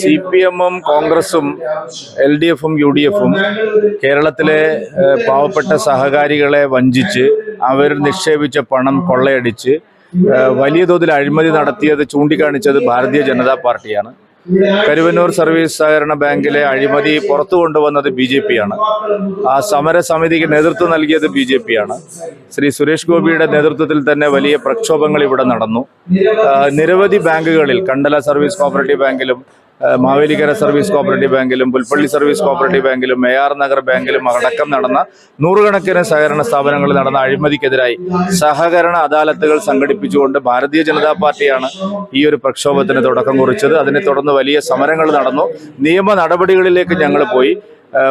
C P എമ്മും കോൺഗ്രസും L D എഫും യു ഡി എഫും കേരളത്തിലെ പാവപ്പെട്ട സഹകാരികളെ വഞ്ചിച്ച് അവർ നിക്ഷേപിച്ച പണം കൊള്ളയടിച്ച് വലിയ തോതിൽ അഴിമതി നടത്തിയത് ചൂണ്ടിക്കാണിച്ചത് ഭാരതീയ ജനതാ പാർട്ടിയാണ്. കരുവന്നൂർ സർവീസ് സഹകരണ ബാങ്കിലെ അഴിമതി പുറത്തു കൊണ്ടുവന്നത് ബി ജെ പി ആണ് ആ സമരസമിതിക്ക് നേതൃത്വം നൽകിയത് ബി ജെ പി ആണ് ശ്രീ സുരേഷ് ഗോപിയുടെ നേതൃത്വത്തിൽ തന്നെ വലിയ പ്രക്ഷോഭങ്ങൾ ഇവിടെ നടന്നു. നിരവധി ബാങ്കുകളിൽ കണ്ടല സർവീസ് കോപ്പറേറ്റീവ് ബാങ്കിലും മാവേലിക്കര സർവീസ് കോപ്പറേറ്റീവ് ബാങ്കിലും പുൽപ്പള്ളി സർവീസ് കോപ്പറേറ്റീവ് ബാങ്കിലും മേയാർ നഗർ ബാങ്കിലും അടക്കം നടന്ന നൂറുകണക്കിന് സഹകരണ സ്ഥാപനങ്ങളിൽ നടന്ന അഴിമതിക്കെതിരായി സഹകരണ അദാലത്തുകൾ സംഘടിപ്പിച്ചുകൊണ്ട് ഭാരതീയ ജനതാ പാർട്ടിയാണ് ഈ ഒരു പ്രക്ഷോഭത്തിന് തുടക്കം കുറിച്ചത്. അതിനെ തുടർന്ന് വലിയ സമരങ്ങൾ നടന്നു. നിയമ നടപടികളിലേക്ക് ഞങ്ങൾ പോയി.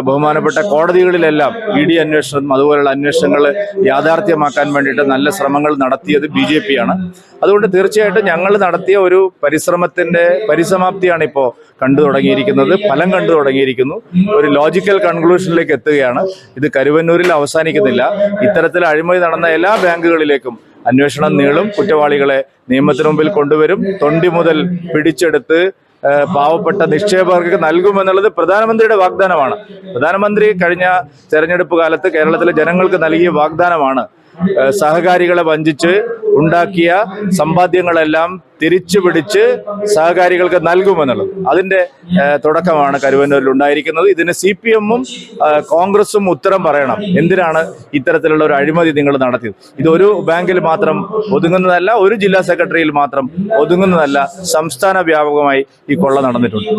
ബഹുമാനപ്പെട്ട കോടതികളിലെല്ലാം ഇ ഡി അന്വേഷണം അതുപോലെയുള്ള അന്വേഷണങ്ങൾ യാഥാർത്ഥ്യമാക്കാൻ വേണ്ടിയിട്ട് നല്ല ശ്രമങ്ങൾ നടത്തിയത് ബി ജെ പി ആണ് അതുകൊണ്ട് തീർച്ചയായിട്ടും ഞങ്ങൾ നടത്തിയ ഒരു പരിശ്രമത്തിന്റെ പരിസമാപ്തിയാണ് ഇപ്പോൾ കണ്ടു തുടങ്ങിയിരിക്കുന്നത് ഫലം കണ്ടു തുടങ്ങിയിരിക്കുന്നു. ഒരു ലോജിക്കൽ കൺക്ലൂഷനിലേക്ക് എത്തുകയാണ്. ഇത് കരുവന്നൂരിൽ അവസാനിക്കുന്നില്ല. ഇത്തരത്തിൽ അഴിമതി നടന്ന എല്ലാ ബാങ്കുകളിലേക്കും അന്വേഷണം നീളും കുറ്റവാളികളെ നിയമത്തിന് മുമ്പിൽ കൊണ്ടുവരും. തൊണ്ടി മുതൽ പിടിച്ചെടുത്ത് പാവപ്പെട്ട നിക്ഷേപകർക്ക് നൽകുമെന്നുള്ളത് പ്രധാനമന്ത്രിയുടെ വാഗ്ദാനമാണ്. പ്രധാനമന്ത്രി കഴിഞ്ഞ തെരഞ്ഞെടുപ്പ് കാലത്ത് കേരളത്തിലെ ജനങ്ങൾക്ക് നൽകിയ വാഗ്ദാനമാണ്. സഹകാരികളെ വഞ്ചിച്ച് ഉണ്ടാക്കിയ സമ്പാദ്യങ്ങളെല്ലാം തിരിച്ചു പിടിച്ച് സഹകാരികൾക്ക് നൽകുമെന്നുള്ളത്. അതിന്റെ തുടക്കമാണ് കരുവന്നൂരിൽ ഉണ്ടായിരിക്കുന്നത്. ഇതിന് സി പി എമ്മും കോൺഗ്രസും ഉത്തരം പറയണം. എന്തിനാണ് ഇത്തരത്തിലുള്ള ഒരു അഴിമതി നിങ്ങൾ നടത്തിയത്? ഇത് ഒരു ബാങ്കിൽ മാത്രം ഒതുങ്ങുന്നതല്ല ഒരു ജില്ലാ സെക്രട്ടറിയിൽ മാത്രം ഒതുങ്ങുന്നതല്ല സംസ്ഥാന വ്യാപകമായി ഈ കൊള്ള നടന്നിട്ടുണ്ട്.